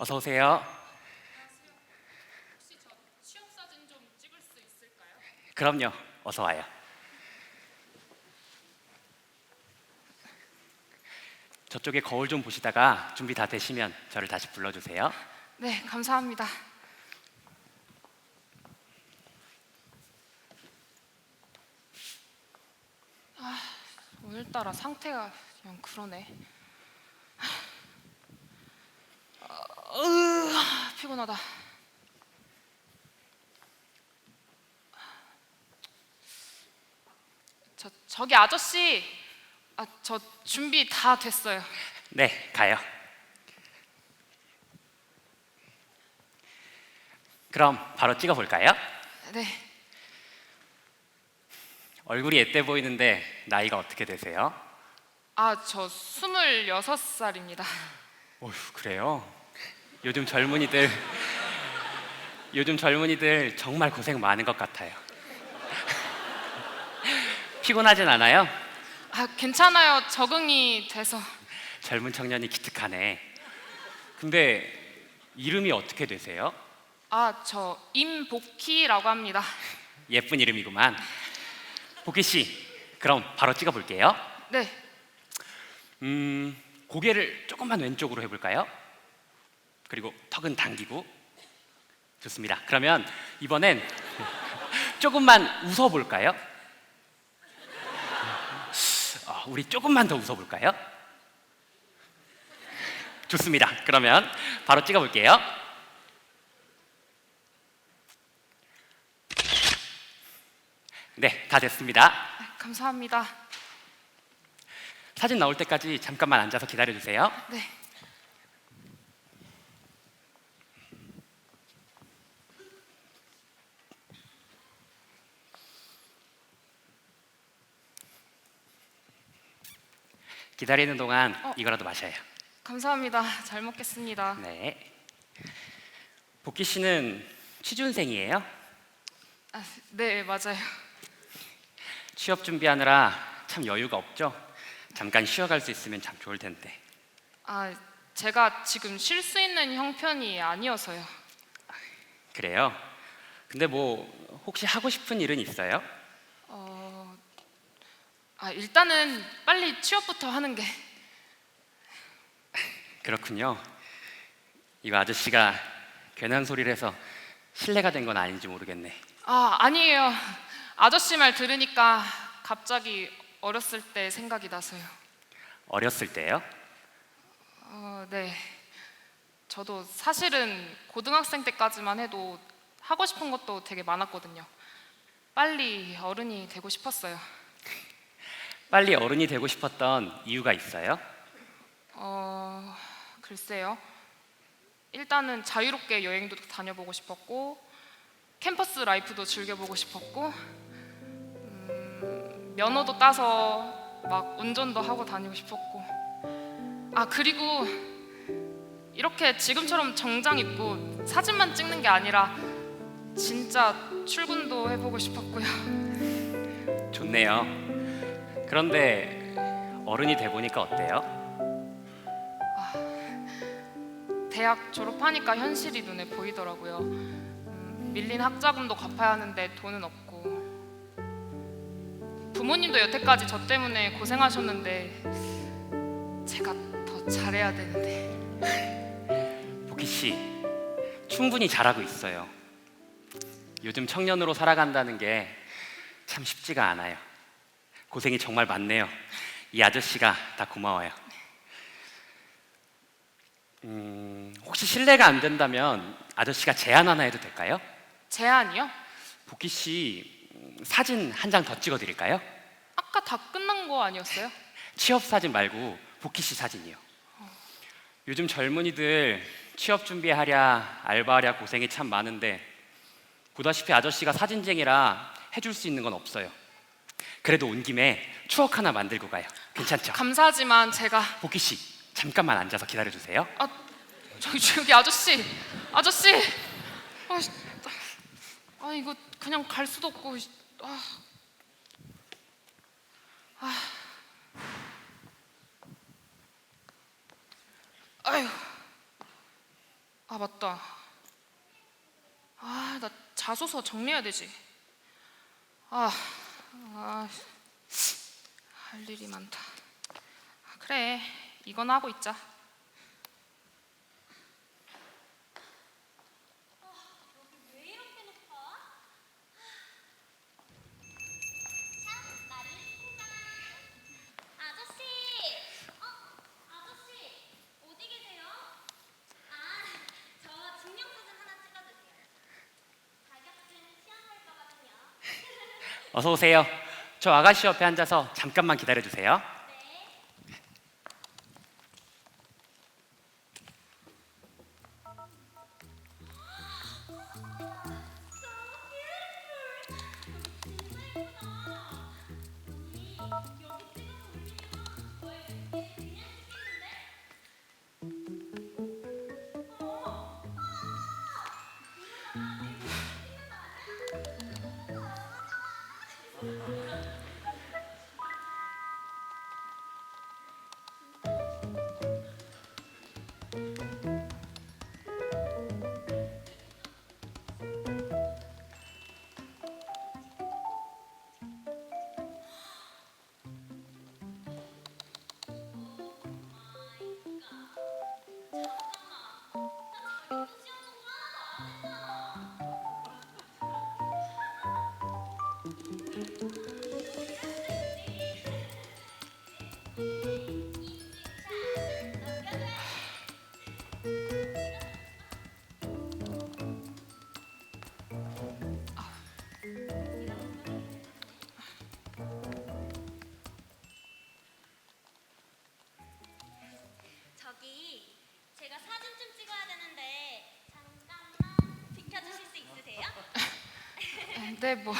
어서 오세요. 그럼요. 어서 와요. 저쪽에 거울 좀 보시다가 준비 다 되시면 저를 다시 불러주세요. 네, 감사합니다. 아, 오늘따라 상태가 그냥 그러네. 아, 으, 피곤하다. 저 저기 아저씨, 아, 저 준비 다 됐어요. 네, 가요. 그럼 바로 찍어 볼까요? 네, 얼굴이 앳돼 보이는데 나이가 어떻게 되세요? 아, 저 스물여섯 살입니다. 어휴, 그래요? 요즘 젊은이들 요즘 젊은이들 정말 고생 많은 것 같아요. 피곤하진 않아요? 아, 괜찮아요. 적응이 돼서. 젊은 청년이 기특하네. 근데 이름이 어떻게 되세요? 아, 저 임복희라고 합니다. 예쁜 이름이구만. 보키 씨, 그럼 바로 찍어 볼게요. 네, 음, 고개를 조금만 왼쪽으로 해볼까요? 그리고 턱은 당기고 좋습니다. 그러면 이번엔 조금만 웃어볼까요? 아, 우리 조금만 더 웃어볼까요? 좋습니다. 그러면 바로 찍어볼게요. 네, 다 됐습니다. 아, 감사합니다. 사진 나올 때까지 잠깐만 앉아서 기다려 주세요. 네, 기다리는 동안 어. 이거라도 마셔요. 감사합니다. 잘 먹겠습니다. 네. 복희 씨는 취준생이에요? 아, 네, 맞아요. 취업 준비하느라 참 여유가 없죠? 잠깐 쉬어갈 수 있으면 참 좋을 텐데. 아, 제가 지금 쉴 수 있는 형편이 아니어서요. 그래요? 근데 뭐 혹시 하고 싶은 일은 있어요? 어, 아, 일단은 빨리 취업부터 하는 게. 그렇군요. 이거 아저씨가 괜한 소리를 해서 신뢰가 된 건 아닌지 모르겠네. 아, 아니에요. 아저씨 말 들으니까 갑자기 어렸을 때 생각이 나서요. 어렸을 때요? 어, 네. 저도 사실은 고등학생 때까지만 해도 하고 싶은 것도 되게 많았거든요. 빨리 어른이 되고 싶었어요. 빨리 어른이 되고 싶었던 이유가 있어요? 어, 글쎄요. 일단은 자유롭게 여행도 다녀보고 싶었고, 캠퍼스 라이프도 즐겨보고 싶었고, 음, 면허도 따서 막 운전도 하고 다니고 싶었고, 아 그리고 이렇게 지금처럼 정장 입고 사진만 찍는 게 아니라 진짜 출근도 해보고 싶었고요. 좋네요. 그런데 어른이 돼 보니까 어때요? 대학 졸업하니까 현실이 눈에 보이더라고요. 음, 밀린 학자금도 갚아야 하는데 돈은 없고 부모님도 여태까지 저 때문에 고생하셨는데 제가 더 잘해야 되는데 복희 씨 충분히 잘하고 있어요. 요즘 청년으로 살아간다는 게 참 쉽지가 않아요. 고생이 정말 많네요. 이 아저씨가 다 고마워요. 음, 혹시 실례가 안 된다면 아저씨가 제안 하나 해도 될까요? 제안이요? 복희 씨 음, 사진 한 장 더 찍어 드릴까요? 아까 다 끝난 거 아니었어요? 취업 사진 말고 복희 씨 사진이요. 요즘 젊은이들 취업 준비하랴 알바하랴 고생이 참 많은데 보다시피 아저씨가 사진쟁이라 해줄 수 있는 건 없어요. 그래도 온 김에 추억 하나 만들고 가요. 괜찮죠? 감사하지만 제가 복희 씨 잠깐만 앉아서 기다려 주세요. 아 저기 저기 아저씨 아저씨 아, 씨, 아 이거 그냥 갈 수도 없고 아, 아. 아휴 아 맞다. 아 나 자소서 정리해야 되지. 아, 아, 할 일이 많다. 아, 그래, 이건 하고 있자. 어서 오세요. 저 아가씨 옆에 앉아서 잠깐만 기다려 주세요. 저기 제가 사진 좀 찍어야 되는데 잠깐만 비켜주실 수 있으세요? 네, 뭐.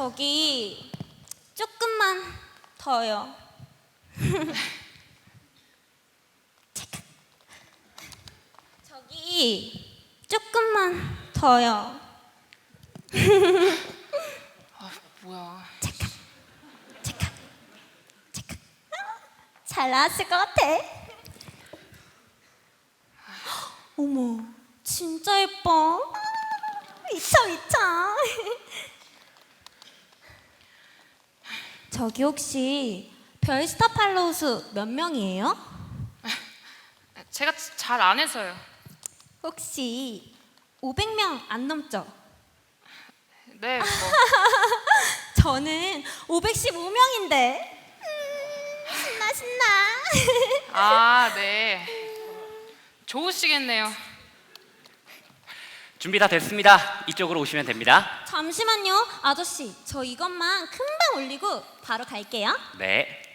저기 조금만 더요. 저기 조금만 더요. 아, 뭐야. 잠깐, 잠깐, 잠깐. 잘 나왔을 것 같아. 어머, 진짜 예뻐. 미쳐 미쳐. 저기 혹시 별스타 팔로우 수 몇 명이에요? 제가 잘 안 해서요. 혹시 500명 안 넘죠? 네, 뭐. 저는 515명인데. 신나 신나. 아, 네. 좋으시겠네요. 준비 다 됐습니다. 이쪽으로 오시면 됩니다. 잠시만요, 아저씨. 저 이것만 금방 올리고 바로 갈게요. 네.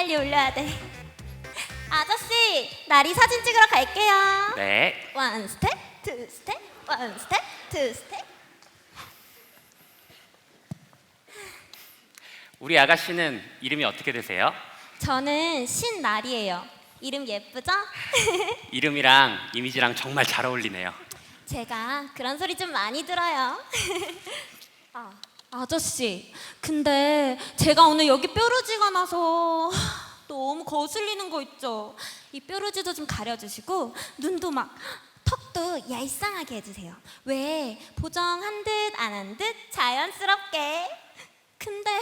빨리 올려야 돼. 아저씨, 나리 사진 찍으러 갈게요. 네. 원 스텝, 투 스텝, 원 스텝, 투 스텝. 우리 아가씨는 이름이 어떻게 되세요? 저는 신나리예요. 이름 예쁘죠? 이름이랑 이미지랑 정말 잘 어울리네요. 제가 그런 소리 좀 많이 들어요. 아, 아저씨, 근데 제가 오늘 여기 뾰루지가 나서 너무 거슬리는 거 있죠? 이 뾰루지도 좀 가려주시고 눈도 막 턱도 얄쌍하게 해주세요. 왜 보정한 듯 안 한 듯 자연스럽게. 근데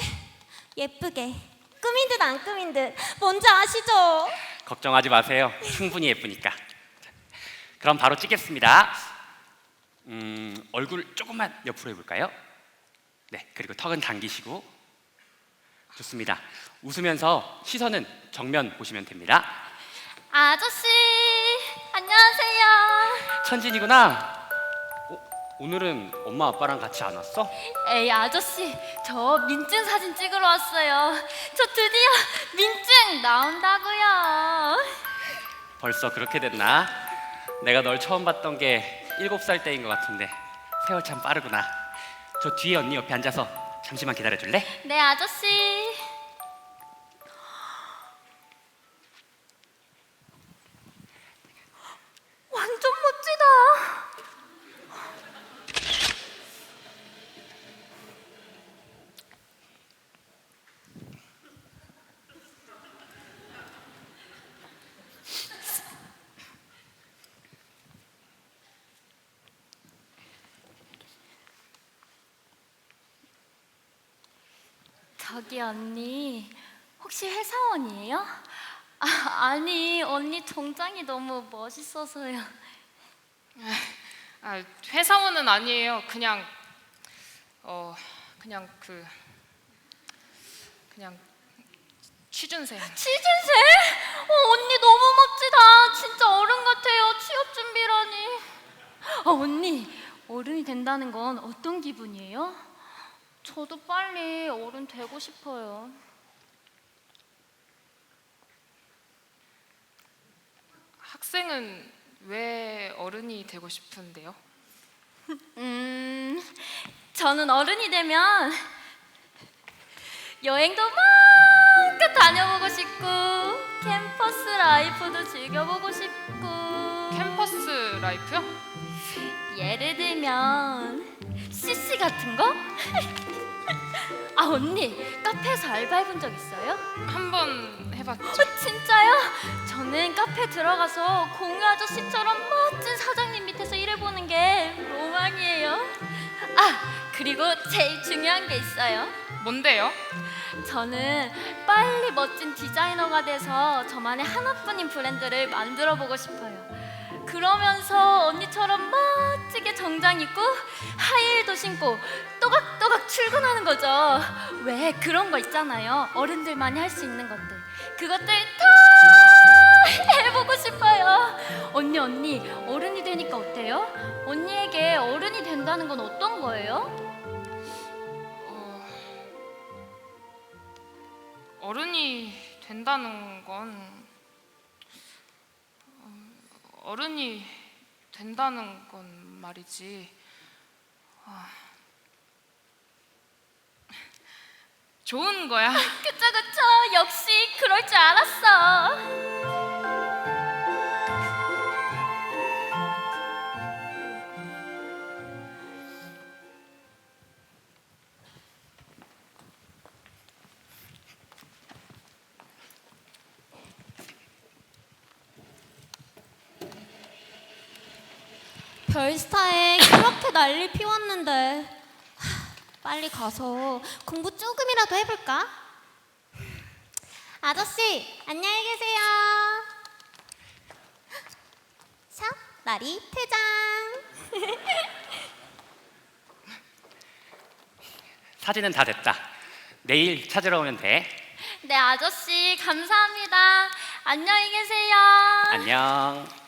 예쁘게 꾸민 듯 안 꾸민 듯 뭔지 아시죠? 걱정하지 마세요. 충분히 예쁘니까. 그럼 바로 찍겠습니다. 음, 얼굴 조금만 옆으로 해볼까요? 네, 그리고 턱은 당기시고 좋습니다. 웃으면서 시선은 정면 보시면 됩니다. 아저씨, 안녕하세요. 천진이구나. 어, 오늘은 엄마 아빠랑 같이 안 왔어? 에이, 아저씨, 저 민증 사진 찍으러 왔어요. 저 드디어 민증 나온다고요. 벌써 그렇게 됐나? 내가 널 처음 봤던 게 일곱 살 때인 것 같은데 세월 참 빠르구나. 저 뒤에 언니 옆에 앉아서 잠시만 기다려 줄래? 네, 아저씨. 완전 멋지다. 저기 언니 혹시 회사원이에요? 아, 아니 언니 정장이 너무 멋있어서요. 아, 회사원은 아니에요. 그냥 어 그냥 그 그냥 취준생. 취준생? 어, 언니 너무 멋지다. 진짜 어른 같아요. 취업 준비라니. 어, 언니 어른이 된다는 건 어떤 기분이에요? 저도 빨리 어른 되고 싶어요. 학생은 왜 어른이 되고 싶은데요? 음, 저는 어른이 되면 여행도 마음껏 다녀보고 싶고 캠퍼스 라이프도 즐겨보고 싶고 캠퍼스 라이프요? 예를 들면 CC 같은 거? 아 언니 카페에서 알바해본 적 있어요? 한 번 해봤죠. 어, 진짜요? 저는 카페 들어가서 공유 아저씨처럼 멋진 사장님 밑에서 일해보는 게 로망이에요. 아 그리고 제일 중요한 게 있어요. 뭔데요? 저는 빨리 멋진 디자이너가 돼서 저만의 하나뿐인 브랜드를 만들어 보고 싶어요. 그러면서 언니처럼 멋지게 정장 입고 하이힐도 신고 또각또각 출근하는 거죠. 왜 그런 거 있잖아요. 어른들만이 할 수 있는 것들. 그것들 다 해보고 싶어요. 언니 언니 어른이 되니까 어때요? 언니에게 어른이 된다는 건 어떤 거예요? 어, 어른이 된다는 건 어, 어른이 된다는 건 말이지. 아, 좋은 거야. 그쵸 그쵸 역시 그럴 줄 알았어 난리 피웠는데 하, 빨리 가서 공부 조금이라도 해볼까? 아저씨 안녕히 계세요. 샵 나리 퇴장. 사진은 다 됐다. 내일 찾으러 오면 돼. 네 아저씨 감사합니다. 안녕히 계세요. 안녕.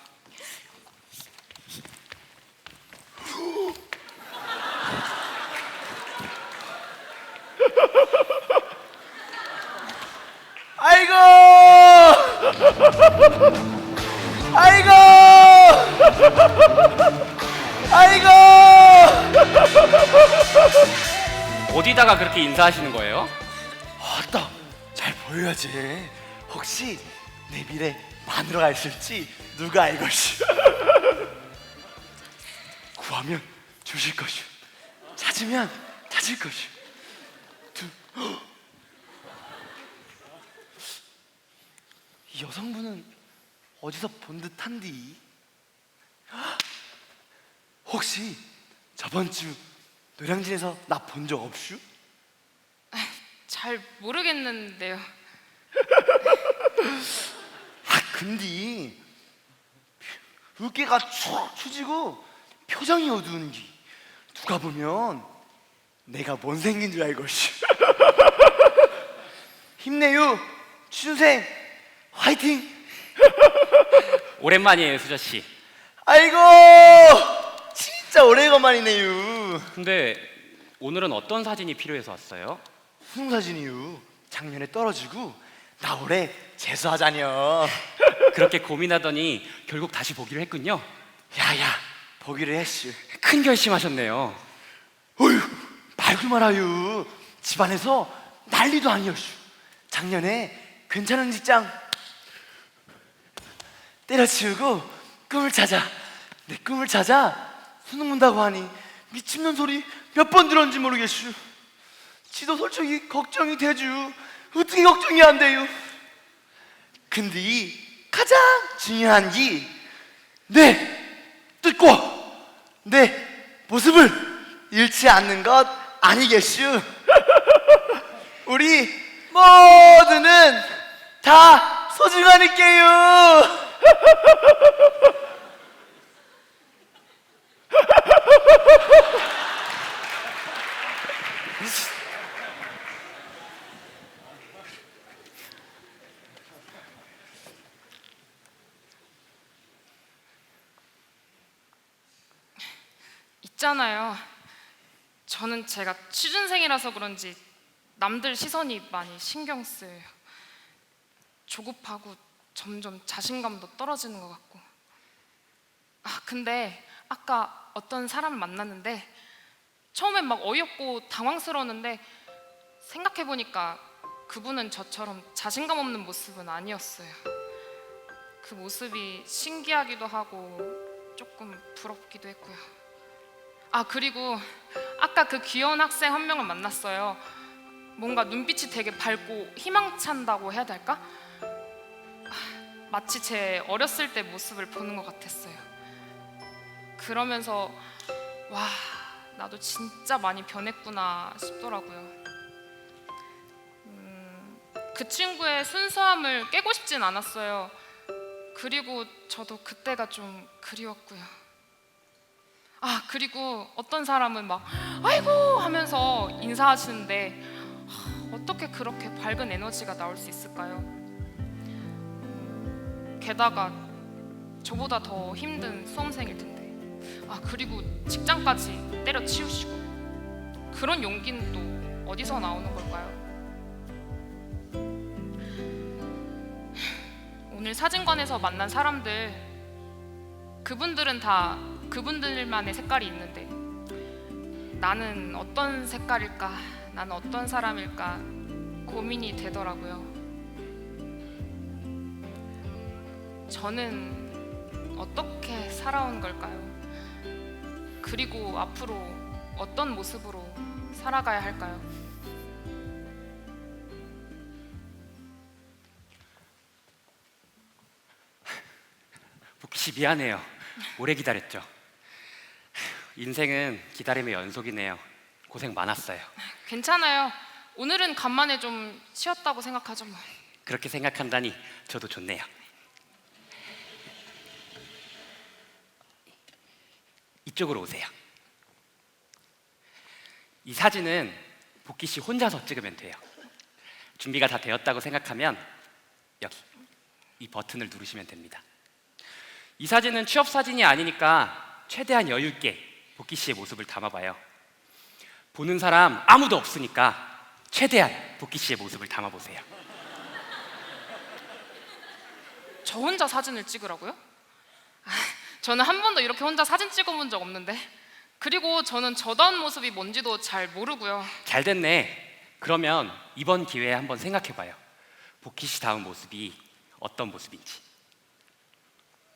어디다가 그렇게 인사하시는 거예요? 아따, 잘 보여야지. 혹시 내 미래 마누라가 있을지 누가 알 것이? 구하면 주실 것이오. 찾으면 찾을 것이오. 두. 이 여성분은 어디서 본 듯한디? 혹시 저번 주 노량진에서 나 본 적 없슈? 잘 모르겠는데요. 아 근데 어깨가 축 처지고 표정이 어두운 게 누가 보면 내가 뭔 생긴 줄 알것이 힘내요. 취준생 화이팅. 오랜만이에요, 수저 씨. 아이고 진짜 오래간만이네요. 근데 오늘은 어떤 사진이 필요해서 왔어요? 수능 사진이요. 작년에 떨어지고 나 올해 재수하자녀. 그렇게 고민하더니 결국 다시 보기로 했군요. 야야 보기로 했슈. 큰 결심하셨네요. 어휴 말도 말아요. 집안에서 난리도 아니었슈. 작년에 괜찮은 직장 때려치우고 꿈을 찾아 내 꿈을 찾아 수능 문다고 하니 미친년 소리 몇 번 들었는지 모르겠슈. 지도 솔직히 걱정이 되죠. 어떻게 걱정이 안 돼요? 근데 이 가장 중요한 이 내 뜻과 내 모습을 잃지 않는 것 아니겠슈? 우리 모두는 다 소중하니까요. 있잖아요. 저는 제가 취준생이라서 그런지 남들 시선이 많이 신경 쓰여요. 조급하고 점점 자신감도 떨어지는 것 같고. 아, 근데 아까 어떤 사람을 만났는데 처음엔 막 어이없고 당황스러웠는데 생각해 보니까 그분은 저처럼 자신감 없는 모습은 아니었어요. 그 모습이 신기하기도 하고 조금 부럽기도 했고요. 아 그리고 아까 그 귀여운 학생 한 명을 만났어요. 뭔가 눈빛이 되게 밝고 희망찬다고 해야 될까? 아, 마치 제 어렸을 때 모습을 보는 것 같았어요. 그러면서 와 나도 진짜 많이 변했구나 싶더라고요. 음, 그 친구의 순수함을 깨고 싶진 않았어요. 그리고 저도 그때가 좀 그리웠고요. 아 그리고 어떤 사람은 막 아이고 하면서 인사하시는데 하, 어떻게 그렇게 밝은 에너지가 나올 수 있을까요? 음, 게다가 저보다 더 힘든 수험생일 텐데 아 그리고 직장까지 때려치우시고 그런 용기는 또 어디서 나오는 걸까요? 오늘 사진관에서 만난 사람들 그분들은 다 그분들만의 색깔이 있는데 나는 어떤 색깔일까? 나는 어떤 사람일까? 고민이 되더라고요. 저는 어떻게 살아온 걸까요? 그리고 앞으로 어떤 모습으로 살아가야 할까요? 복희 씨 미안해요. 오래 기다렸죠. 인생은 기다림의 연속이네요. 고생 많았어요. 괜찮아요. 오늘은 간만에 좀 쉬었다고 생각하죠 뭐. 그렇게 생각한다니 저도 좋네요. 이쪽으로 오세요. 이 사진은 복희 씨 혼자서 찍으면 돼요. 준비가 다 되었다고 생각하면 여기 이 버튼을 누르시면 됩니다. 이 사진은 취업 사진이 아니니까 최대한 여유 있게 복희 씨의 모습을 담아봐요. 보는 사람 아무도 없으니까 최대한 복희 씨의 모습을 담아보세요. 저 혼자 사진을 찍으라고요? 아, 저는 한 번도 이렇게 혼자 사진 찍어본 적 없는데. 그리고 저는 저다운 모습이 뭔지도 잘 모르고요. 잘 됐네. 그러면 이번 기회에 한번 생각해봐요. 복희 씨 다운 모습이 어떤 모습인지.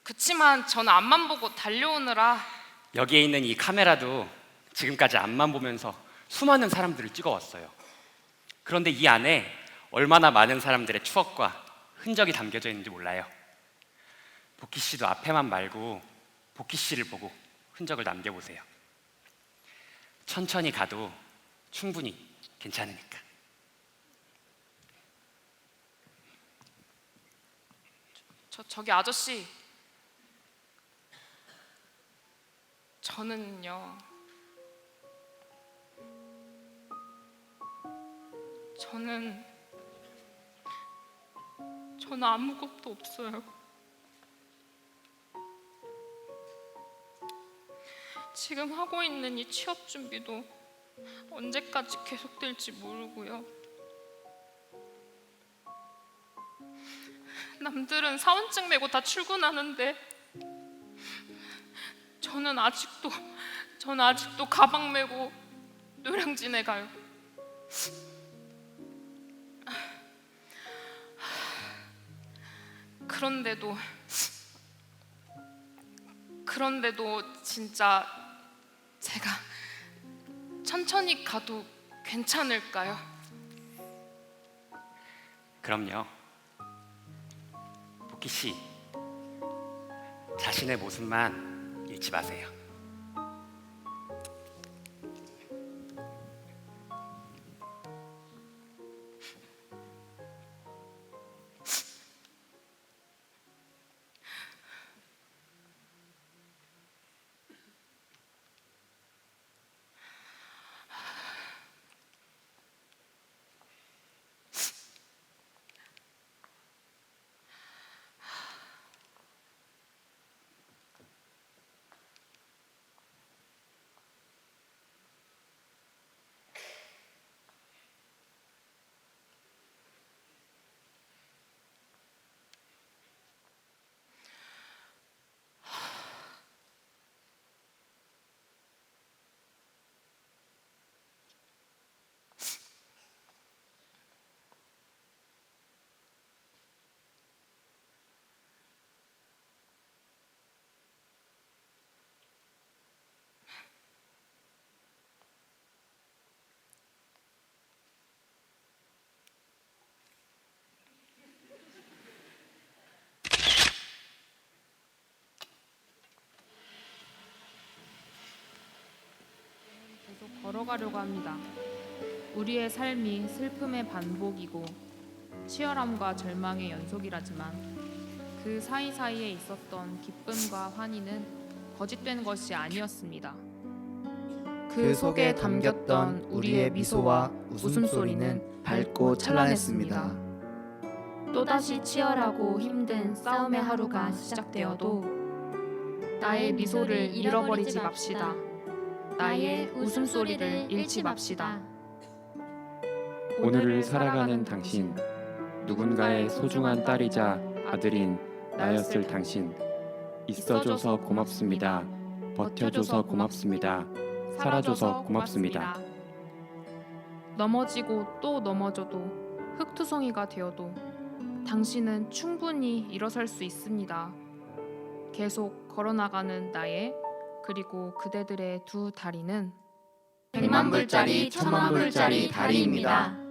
그치만 저는 앞만 보고 달려오느라 여기에 있는 이 카메라도 지금까지 앞만 보면서 수많은 사람들을 찍어왔어요. 그런데 이 안에 얼마나 많은 사람들의 추억과 흔적이 담겨져 있는지 몰라요. 복희 씨도 앞에만 말고 복희 씨를 보고 흔적을 남겨보세요. 천천히 가도 충분히 괜찮으니까. 저 저기 아저씨 저는요 저는 저는 아무것도 없어요. 지금 하고 있는 이 취업 준비도 언제까지 계속될지 모르고요. 남들은 사원증 메고 다 출근하는데 저는 아직도 저는 아직도 가방 메고 노량진에 가요. 그런데도 그런데도 진짜 제가 천천히 가도 괜찮을까요? 그럼요. 복희 씨, 자신의 모습만 잃지 마세요. 걸어가려고 합니다. 우리의 삶이 슬픔의 반복이고 치열함과 절망의 연속이라지만 그 사이사이에 있었던 기쁨과 환희는 거짓된 것이 아니었습니다. 그 속에 담겼던 우리의 미소와 웃음소리는 밝고 찬란했습니다. 또다시 치열하고 힘든 싸움의 하루가 시작되어도 나의 미소를 잃어버리지 맙시다. 나의 웃음소리를 잃지 맙시다. 오늘을 살아가는 당신, 누군가의 소중한 딸이자 아들인 나였을 당신, 있어줘서 고맙습니다. 버텨줘서 고맙습니다. 살아줘서 고맙습니다. 넘어지고 또 넘어져도 흙투성이가 되어도 당신은 충분히 일어설 수 있습니다. 계속 걸어나가는 나의 그리고 그대들의 두 다리는 백만 불짜리, 천만 불짜리 다리입니다.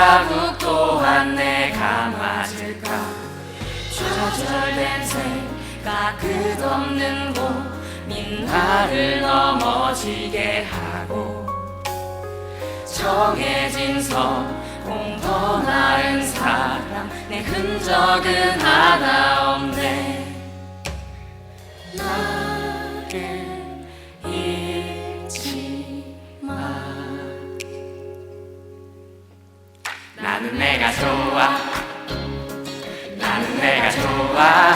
발자국 또한 내가 맞을까? 좌절된 새가 끝없는 고민 나를 넘어지게 하고 정해진 성공 더 나은 사람 내 흔적은 하나 없네 나는 내가 좋아. 나는 내가 좋아.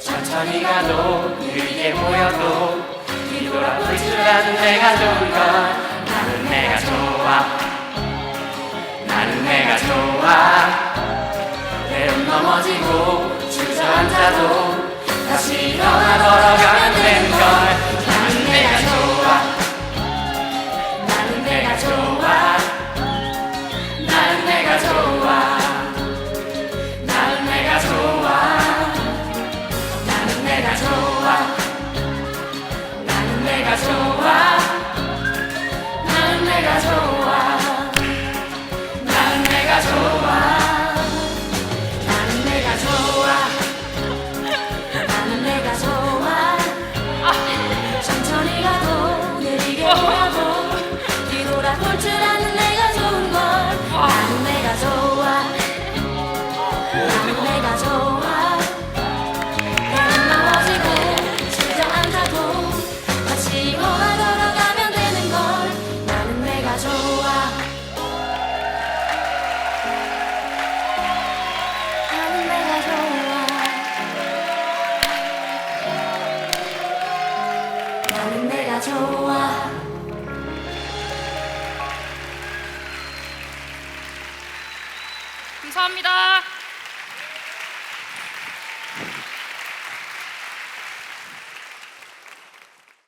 천천히 가도 느리게 보여도 뒤돌아볼 줄 아는 내가 좋은 건 나는 내가 좋아. 내가 좋아 때론 넘어지고 주저앉아도 다시 일어나 걸어가면 되는 걸